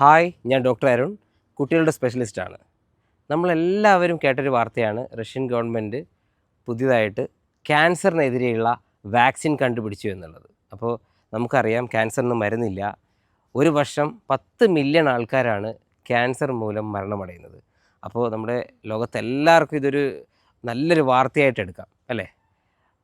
Hi ഞാൻ doctor Arun കുട്ടികളുടെ സ്പെഷ്യലിസ്റ്റാണ്. നമ്മളെല്ലാവരും കേട്ടൊരു വാർത്തയാണ് റഷ്യൻ ഗവൺമെന്റ് പുതിയതായിട്ട് ക്യാൻസറിനെതിരെയുള്ള വാക്സിൻ കണ്ടുപിടിച്ചു എന്നുള്ളത്. അപ്പോൾ നമുക്കറിയാം ക്യാൻസറിന് മരുന്നില്ല. ഒരു വർഷം പത്ത് മില്യൺ ആൾക്കാരാണ് ക്യാൻസർ മൂലം മരണമടയുന്നത്. അപ്പോൾ നമ്മുടെ ലോകത്തെല്ലാവർക്കും ഇതൊരു നല്ലൊരു വാർത്തയായിട്ട് എടുക്കാം അല്ലേ?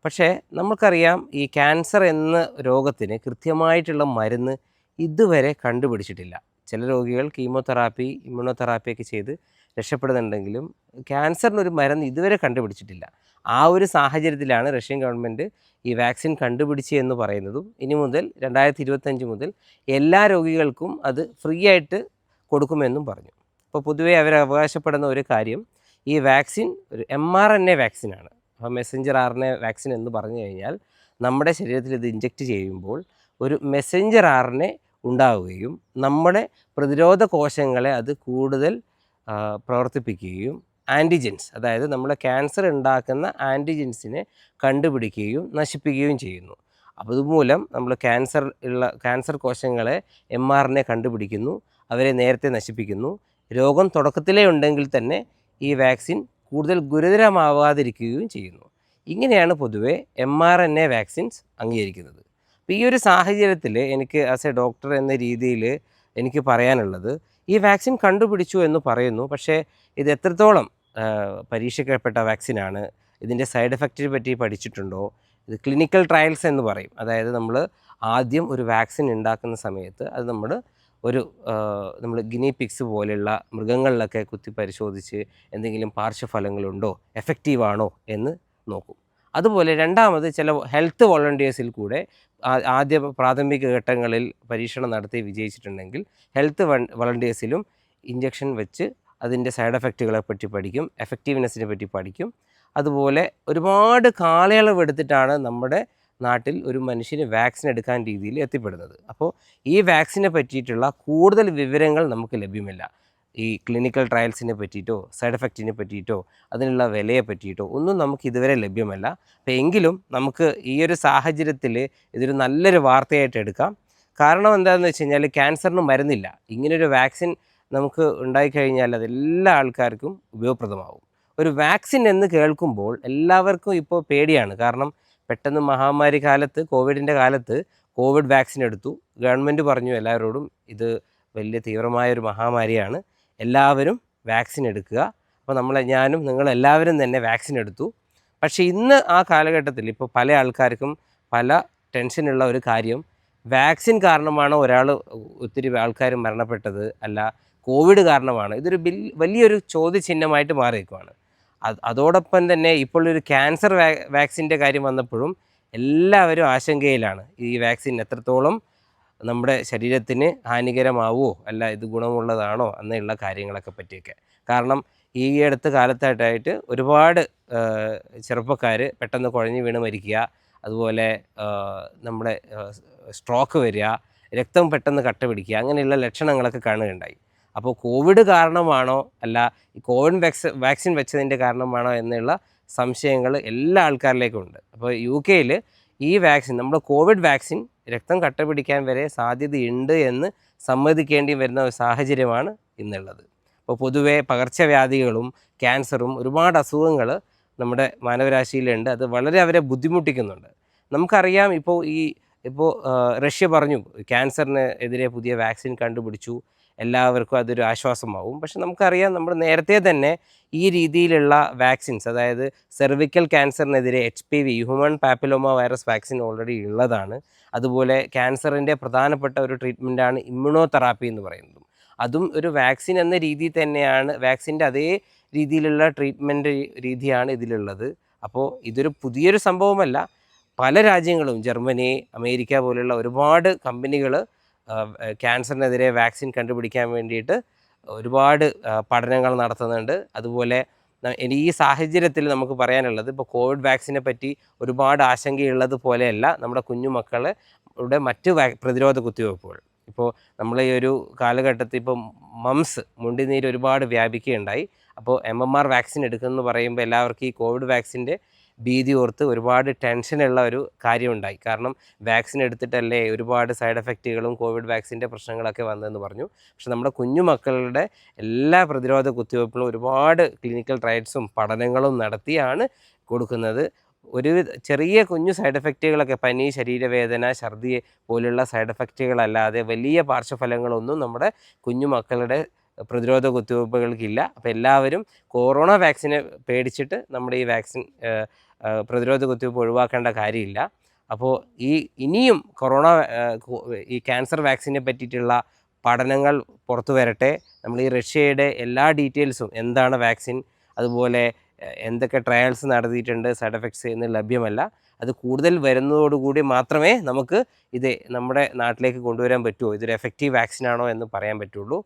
പക്ഷേ നമുക്കറിയാം ഈ ക്യാൻസർ എന്ന രോഗത്തിന് കൃത്യമായിട്ടുള്ള മരുന്ന് ഇതുവരെ കണ്ടുപിടിച്ചിട്ടില്ല. ചില രോഗികൾ കീമോതെറാപ്പി ഇമ്മ്യൂണോതെറാപ്പിയൊക്കെ ചെയ്ത് രക്ഷപ്പെടുന്നുണ്ടെങ്കിലും ക്യാൻസറിനൊരു മരുന്ന് ഇതുവരെ കണ്ടുപിടിച്ചിട്ടില്ല. ആ ഒരു സാഹചര്യത്തിലാണ് റഷ്യൻ ഗവൺമെന്റ് ഈ വാക്സിൻ കണ്ടുപിടിച്ച് എന്ന് പറയുന്നതും ഇനി മുതൽ രണ്ടായിരത്തി ഇരുപത്തഞ്ച് മുതൽ എല്ലാ രോഗികൾക്കും അത് ഫ്രീ ആയിട്ട് കൊടുക്കുമെന്നും പറഞ്ഞു. അപ്പോൾ പൊതുവേ അവർ അവകാശപ്പെടുന്ന ഒരു കാര്യം ഈ വാക്സിൻ ഒരു എം ആർ എൻ എ വാക്സിനാണ് അപ്പോൾ messenger R N A vaccine എന്ന് പറഞ്ഞു കഴിഞ്ഞാൽ നമ്മുടെ ശരീരത്തിൽ ഇത് ഇഞ്ചെക്റ്റ് ചെയ്യുമ്പോൾ ഒരു മെസ്സഞ്ചർ ആർ എൻ എ ഉണ്ടാവുകയും നമ്മുടെ പ്രതിരോധ കോശങ്ങളെ അത് കൂടുതൽ പ്രവർത്തിപ്പിക്കുകയും ആന്റിജൻസ് അതായത് നമ്മളെ ക്യാൻസർ ഉണ്ടാക്കുന്ന ആന്റിജൻസിനെ കണ്ടുപിടിക്കുകയും നശിപ്പിക്കുകയും ചെയ്യുന്നു. അപ്പോൾ ഇതുമൂലം നമ്മൾ ക്യാൻസർ ഉള്ള ക്യാൻസർ കോശങ്ങളെ എം ആർ കണ്ടുപിടിക്കുന്നു അവരെ നേരത്തെ നശിപ്പിക്കുന്നു. രോഗം തുടക്കത്തിലേ ഉണ്ടെങ്കിൽ തന്നെ ഈ വാക്സിൻ കൂടുതൽ ഗുരുതരമാവാതിരിക്കുകയും ചെയ്യുന്നു. ഇങ്ങനെയാണ് പൊതുവെ M R N A vaccines അംഗീകരിക്കുന്നത്. അപ്പോൾ ഈ ഒരു സാഹചര്യത്തിൽ എനിക്ക് ആസ് എ ഡോക്ടർ എന്ന രീതിയിൽ എനിക്ക് പറയാനുള്ളത് ഈ വാക്സിൻ കണ്ടുപിടിച്ചു എന്ന് പറയുന്നു. പക്ഷേ ഇത് എത്രത്തോളം പരീക്ഷിക്കപ്പെട്ട വാക്സിനാണ് ഇതിന്റെ സൈഡ് എഫക്റ്റിനെ പറ്റി പഠിച്ചിട്ടുണ്ടോ ഇത് ക്ലിനിക്കൽ ട്രയൽസ് എന്ന് പറയും. അതായത് നമ്മൾ ആദ്യം ഒരു വാക്സിൻ ഉണ്ടാക്കുന്ന സമയത്ത് അത് നമ്മൾ ഒരു നമ്മൾ ഗിനി പിക്സ് പോലെയുള്ള മൃഗങ്ങളിലൊക്കെ കുത്തി പരിശോധിച്ച് എന്തെങ്കിലും പാർശ്വഫലങ്ങളുണ്ടോ എഫക്റ്റീവാണോ എന്ന് നോക്കും. അതുപോലെ രണ്ടാമത് ചില ഹെൽത്ത് വോളണ്ടിയേഴ്സിൽ കൂടെ ആദ്യ പ്രാഥമിക ഘട്ടങ്ങളിൽ പരീക്ഷണം നടത്തി വിജയിച്ചിട്ടുണ്ടെങ്കിൽ ഹെൽത്ത് വൺ വളണ്ടിയേഴ്സിലും ഇഞ്ചക്ഷൻ വെച്ച് അതിന്റെ സൈഡ് എഫക്റ്റുകളെ പറ്റി പഠിക്കും എഫക്റ്റീവ്നെസ്സിനെ പറ്റി പഠിക്കും. അതുപോലെ ഒരുപാട് കാലയളവ് എടുത്തിട്ടാണ് നമ്മുടെ നാട്ടിൽ ഒരു മനുഷ്യന് വാക്സിൻ എടുക്കാൻ രീതിയിൽ എത്തിപ്പെടുന്നത്. അപ്പോൾ ഈ വാക്സിനെ പറ്റിയിട്ടുള്ള കൂടുതൽ വിവരങ്ങൾ നമുക്ക് ലഭ്യമല്ല. ഈ ക്ലിനിക്കൽ ട്രയൽസിനെ പറ്റിയിട്ടോ സൈഡ് എഫക്റ്റിനെ പറ്റിയിട്ടോ അതിനുള്ള വിലയെ പറ്റിയിട്ടോ ഒന്നും നമുക്ക് ഇതുവരെ ലഭ്യമല്ല. അപ്പോൾ എങ്കിലും നമുക്ക് ഈ ഒരു സാഹചര്യത്തിൽ ഇതൊരു നല്ലൊരു വാർത്തയായിട്ട് എടുക്കാം. കാരണം എന്താണെന്ന് വെച്ച് കഴിഞ്ഞാൽ ക്യാൻസറിന് മരുന്നില്ല. ഇങ്ങനൊരു വാക്സിൻ നമുക്ക് ഉണ്ടായിക്കഴിഞ്ഞാൽ അത് എല്ലാ ആൾക്കാർക്കും ഉപയോഗപ്രദമാവും. ഒരു വാക്സിൻ എന്ന് കേൾക്കുമ്പോൾ എല്ലാവർക്കും ഇപ്പോൾ പേടിയാണ്. കാരണം പെട്ടെന്ന് മഹാമാരി കാലത്ത് കോവിഡിന്റെ കാലത്ത് കോവിഡ് വാക്സിൻ എടുത്തു. ഗവൺമെന്റ് പറഞ്ഞു എല്ലാവരോടും ഇത് വലിയ തീവ്രമായൊരു മഹാമാരിയാണ്. എല്ലാവരും വാക്സിൻ എടുക്കുക. അപ്പോൾ നമ്മളെ ഞാനും നിങ്ങളെല്ലാവരും തന്നെ വാക്സിൻ എടുത്തു. പക്ഷേ ഇന്ന് ആ കാലഘട്ടത്തിൽ ഇപ്പോൾ പല ആൾക്കാർക്കും പല ടെൻഷനുള്ള ഒരു കാര്യം. വാക്സിൻ കാരണമാണ് ഒരാൾ ഒത്തിരി ആൾക്കാർ മരണപ്പെട്ടത്? അല്ല കോവിഡ് കാരണമാണ്? ഇതൊരു ബിൽ- വലിയൊരു ചോദ്യചിഹ്നമായിട്ട് മാറിയിരിക്കുവാണ്. അത് അതോടൊപ്പം തന്നെ ഇപ്പോൾ ഒരു ക്യാൻസർ വാക്സിന്റെ കാര്യം വന്നപ്പോഴും എല്ലാവരും ആശങ്കയിലാണ് ഈ വാക്സിൻ എത്രത്തോളം നമ്മുടെ ശരീരത്തിന് ഹാനികരമാവുമോ അല്ല ഇത് ഗുണമുള്ളതാണോ? എന്നുള്ള കാര്യങ്ങളൊക്കെ പറ്റിയൊക്കെ. കാരണം ഈ അടുത്ത കാലത്തായിട്ടായിട്ട് ഒരുപാട് ചെറുപ്പക്കാർ പെട്ടെന്ന് കുഴഞ്ഞു വീണ് മരിക്കുക അതുപോലെ നമ്മുടെ സ്ട്രോക്ക് വരിക രക്തം പെട്ടെന്ന് കട്ട പിടിക്കുക അങ്ങനെയുള്ള ലക്ഷണങ്ങളൊക്കെ കാണുകയുണ്ടായി. അപ്പോൾ കോവിഡ് കാരണമാണോ? അല്ല ഈ കോവിഡ് വാക്സ് വാക്സിൻ വെച്ചതിന്റെ കാരണമാണോ? എന്നുള്ള സംശയങ്ങൾ എല്ലാ ആൾക്കാരിലേക്കും ഉണ്ട്. അപ്പോൾ യു കെയിൽ ഈ വാക്സിൻ നമ്മുടെ കോവിഡ് വാക്സിൻ രക്തം കട്ട പിടിക്കാൻ വരെ സാധ്യതയുണ്ട് എന്ന് സമ്മതിക്കേണ്ടി വരുന്ന ഒരു സാഹചര്യമാണ് ഇന്നുള്ളത്. അപ്പോൾ പൊതുവെ പകർച്ചവ്യാധികളും ക്യാൻസറും ഒരുപാട് അസുഖങ്ങൾ നമ്മുടെ മാനവരാശിയിലുണ്ട്. അത് വളരെ അവരെ ബുദ്ധിമുട്ടിക്കുന്നുണ്ട്. നമുക്കറിയാം ഇപ്പോൾ ഈ ഇപ്പോൾ റഷ്യ പറഞ്ഞു ക്യാൻസറിന് എതിരെ പുതിയ വാക്സിൻ കണ്ടുപിടിച്ചു. എല്ലാവർക്കും അതൊരു ആശ്വാസമാവും. പക്ഷെ നമുക്കറിയാം നമ്മൾ നേരത്തെ തന്നെ ഈ രീതിയിലുള്ള വാക്സിൻസ് അതായത് cervical ക്യാൻസറിനെതിരെ H P V human papilloma virus vaccine already ഉള്ളതാണ്. അതുപോലെ ക്യാൻസറിന്റെ പ്രധാനപ്പെട്ട ഒരു ട്രീറ്റ്മെന്റാണ് ഇമ്മ്യൂണോ തെറാപ്പി എന്ന് പറയുന്നതും. അതും ഒരു വാക്സിൻ എന്ന രീതി തന്നെയാണ് വാക്സിന്റെ അതേ രീതിയിലുള്ള ട്രീറ്റ്മെന്റ് രീതിയാണ് ഇതിലുള്ളത്. അപ്പോൾ ഇതൊരു പുതിയൊരു സംഭവമല്ല. പല രാജ്യങ്ങളും ജർമ്മനി അമേരിക്ക പോലുള്ള ഒരുപാട് കമ്പനികൾ ക്യാൻസറിനെതിരെ വാക്സിൻ കണ്ടുപിടിക്കാൻ വേണ്ടിയിട്ട് ഒരുപാട് പഠനങ്ങൾ നടത്തുന്നുണ്ട്. അതുപോലെ ഇനി ഈ സാഹചര്യത്തിൽ നമുക്ക് പറയാനുള്ളത് ഇപ്പോൾ കോവിഡ് വാക്സിനെ പറ്റി ഒരുപാട് ആശങ്കയുള്ളത് പോലെയല്ല നമ്മുടെ കുഞ്ഞുമക്കളുടെ മറ്റ് പ്രതിരോധ കുത്തിവയ്പ്പുകൾ. ഇപ്പോൾ നമ്മൾ ഈ ഒരു കാലഘട്ടത്തിൽ ഇപ്പോൾ മംസ് മുണ്ടിനീര് ഒരുപാട് വ്യാപിക്കുകയുണ്ടായി. അപ്പോൾ എം എം ആർ വാക്സിൻ എടുക്കുമെന്ന് പറയുമ്പോൾ എല്ലാവർക്കും ഈ കോവിഡ് വാക്സിന്റെ ഭീതി ഓർത്ത് ഒരുപാട് ടെൻഷനുള്ള ഒരു കാര്യമുണ്ടായി. കാരണം വാക്സിൻ എടുത്തിട്ടല്ലേ ഒരുപാട് സൈഡ് എഫക്റ്റുകളും കോവിഡ് വാക്സിന്റെ പ്രശ്നങ്ങളൊക്കെ വന്നതെന്ന് പറഞ്ഞു. പക്ഷെ നമ്മുടെ കുഞ്ഞു മക്കളുടെ എല്ലാ പ്രതിരോധ കുത്തിവയ്പ്പുകളും ഒരുപാട് ക്ലിനിക്കൽ ട്രയൽസും പഠനങ്ങളും നടത്തിയാണ് കൊടുക്കുന്നത്. ഒരു ചെറിയ കുഞ്ഞു സൈഡ് എഫക്റ്റുകളൊക്കെ പനി ശരീരവേദന ഛർദി പോലുള്ള സൈഡ് എഫക്റ്റുകളല്ലാതെ വലിയ പാർശ്വഫലങ്ങളൊന്നും നമ്മുടെ കുഞ്ഞു മക്കളുടെ പ്രതിരോധ കുത്തിവയ്പ്പുകൾക്കില്ല. അപ്പോൾ എല്ലാവരും കൊറോണ വാക്സിനെ പേടിച്ചിട്ട് നമ്മുടെ ഈ വാക്സിൻ പ്രതിരോധ കുത്തിവയ്പ്പ് ഒഴിവാക്കേണ്ട കാര്യമില്ല. അപ്പോൾ ഈ ഇനിയും കൊറോണ ഈ ക്യാൻസർ വാക്സിനെ പറ്റിയിട്ടുള്ള പഠനങ്ങൾ പുറത്തു വരട്ടെ. നമ്മൾ ഈ റഷ്യയുടെ എല്ലാ ഡീറ്റെയിൽസും എന്താണ് വാക്സിൻ അതുപോലെ എന്തൊക്കെ ട്രയൽസ് നടത്തിയിട്ടുണ്ട് സൈഡ് എഫക്ട്സ് എന്ന് ലഭ്യമല്ല. അത് കൂടുതൽ വരുന്നതോടുകൂടി മാത്രമേ നമുക്ക് ഇത് നമ്മുടെ നാട്ടിലേക്ക് കൊണ്ടുവരാൻ പറ്റുമോ ഇതൊരു എഫക്റ്റീവ് വാക്സിനാണോ എന്ന് പറയാൻ പറ്റുള്ളൂ.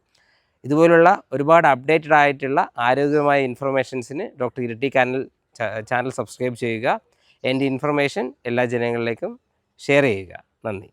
ഇതുപോലുള്ള ഒരുപാട് അപ്ഡേറ്റഡ് ആയിട്ടുള്ള ആരോഗ്യമായ ഇൻഫർമേഷൻസിന് ഡോക്ടർ ഇരട്ടി ചാനൽ ചാനൽ സബ്സ്ക്രൈബ് ചെയ്യുക. എന്റെ ഇൻഫർമേഷൻ എല്ലാ ജനങ്ങളിലേക്കും ഷെയർ ചെയ്യുക. നന്ദി.